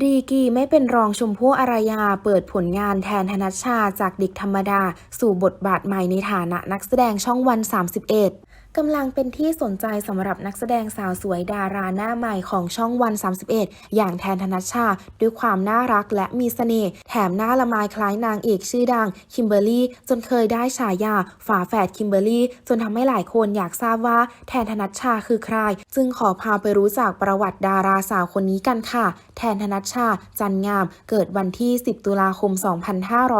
ดีกีไม่เป็นรองชมพู่อารยา เปิดผลงานแทนธนัชชาจากเด็กธรรมดา สู่บทบาทใหม่ในฐานะนักแสดงช่องวัน 31 กำลังเป็นที่สนใจสำหรับนักแสดงสาวสวยดาราหน้าใหม่ของช่องวัน 31 อย่างแทนธนัชชา ด้วยความน่ารักและมีเสน่ห์แถมหน้าละไมคล้ายนางเอกชื่อดัง คิมเบอร์รี่ จนเคยได้ฉายา ฝาแฝดคิมเบอร์รี่ จนทำให้หลายคนอยากทราบว่าแทนธนัชชาคือใคร จึงขอพาไปรู้จักประวัติดาราสาวคนนี้กันค่ะ แทนธนัชชา จันงาม เกิดวันที่ 10 ตุลาคม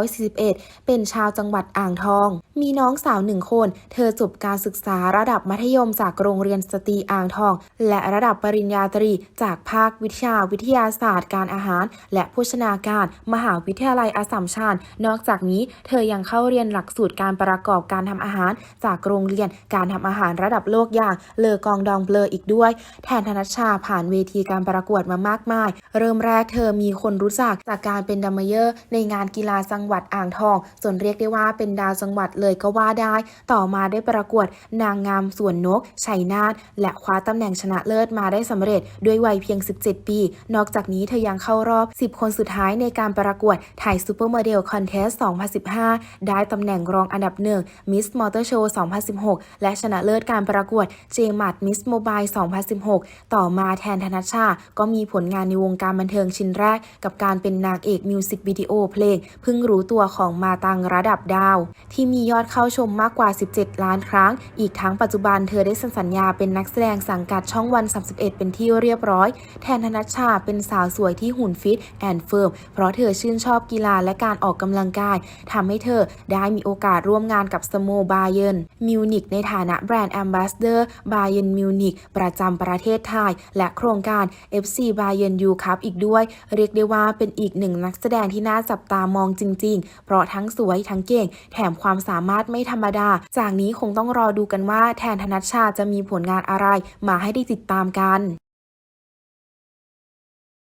2541 เป็นชาวจังหวัดอ่างทองมีน้องสาวหนึ่งคน เธอจบการศึกษาระดับมัธยมจากโรงเรียนสตรีอ่างทอง และระดับปริญญาตรี จากภาควิทยาวิทยาศาสตร์การอาหาร และโภชนาการ มหาวิทยาลัยอสัมชัญ นอกจากนี้เธอยังเข้าเรียนหลักสูตรการประกอบการทำอาหาร จากโรงเรียนการทำอาหารระดับโลกอย่างเลอกองดองเบลออีกด้วย แทนธนชชาผ่านเวทีการประกวดมามากมาย เริ่มแรกเธอมีคนรู้จักจากการเป็นดัมเมเยอร์ ในงานกีฬาจังหวัดอ่างทองจนเรียกได้ว่าเป็นดาวจังหวัดเลยก็ว่าได้ ต่อมาได้ประกวดนางงามสวนนก ชัยนาทและคว้าตำแหน่งชนะเลิศมาได้สำเร็จด้วยวัยเพียง 17 ปี นอกจากนี้เธอยังเข้ารอบ 10 คนสุดท้ายในการประกวดไทยซูเปอร์โมเดลคอนเทส 2015 ได้ตำแหน่งรองอันดับหนึ่งมิสมอเตอร์โชว์ 2016 และชนะเลิศการประกวดเจมัดมิสโมบาย 2016 ต่อมาแทนธนชา ก็มีผลงานในวงการบันเทิงชิ้นแรก กับการเป็นนางเอกมิวสิกวิดีโอเพลงพิ่งรู้ตัวของมาตังระดับดาว ที่มียอดเข้าชมมากกว่า 17 ล้านครั้ง อีกทั้งปัจจุบันเธอได้สัญญาเป็นนักแสดงสังกัดช่องวัน 31 เป็นที่เรียบร้อย แทนธนัชชาเป็นสาวสวยที่หุ่นฟิตแอนด์เฟิร์ม เพราะเธอชื่นชอบกีฬาและการออกกำลังกาย ทำให้เธอได้มีโอกาสร่วมงานกับสโมบาเยนมิวนิกในฐานะแบรนด์แอมบาสเดอร์บาเยนมิวนิกประจำประเทศไทย และโครงการ FC บาเยนยูคัพอีกด้วย เรียกได้ว่าเป็นอีกหนึ่งนักแสดงที่น่าจับตามองจริง ๆ เพราะทั้งสวยทั้งเก่ง แถมความสามามารถไม่ธรรมดา จากนี้คงต้องรอดูกันว่าแทนธนัชชาจะมีผลงานอะไรมาให้ได้ติดตามกัน